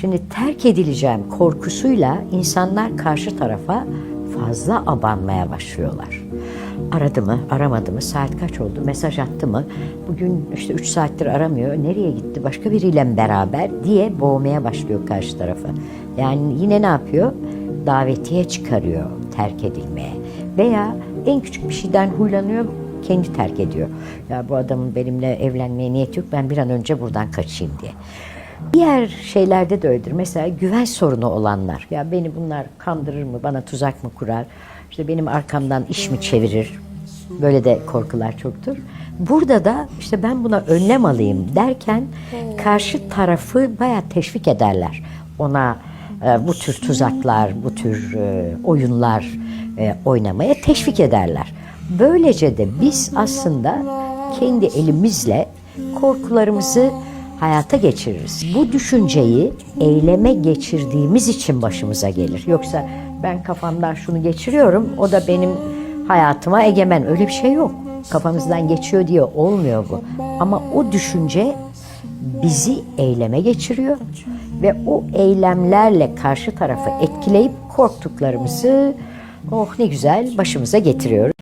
Şimdi terk edileceğim korkusuyla insanlar karşı tarafa fazla abanmaya başlıyorlar. Aradı mı, aramadı mı, saat kaç oldu, mesaj attı mı, bugün işte 3 saattir aramıyor, nereye gitti, başka biriyle mi beraber diye boğmaya başlıyor karşı tarafı. Yani yine ne yapıyor? Davetiye çıkarıyor terk edilmeye. Veya en küçük bir şeyden huylanıyor, kendi terk ediyor. Ya bu adamın benimle evlenmeye niyeti yok, ben bir an önce buradan kaçayım diye. Diğer şeylerde de öyledir. Mesela güven sorunu olanlar. Ya beni bunlar kandırır mı, bana tuzak mı kurar? İşte benim arkamdan iş mi çevirir? Böyle de korkular çoktur. Burada da işte ben buna önlem alayım derken karşı tarafı bayağı teşvik ederler. Ona e, bu tür tuzaklar, bu tür e, oyunlar e, oynamaya teşvik ederler. Böylece de biz aslında kendi elimizle korkularımızı hayata geçiririz. Bu düşünceyi eyleme geçirdiğimiz için başımıza gelir. Yoksa ben kafamdan şunu geçiriyorum, o da benim hayatıma egemen. Öyle bir şey yok. Kafamızdan geçiyor diye olmuyor bu. Ama o düşünce bizi eyleme geçiriyor ve o eylemlerle karşı tarafı etkileyip korktuklarımızı oh ne güzel başımıza getiriyoruz.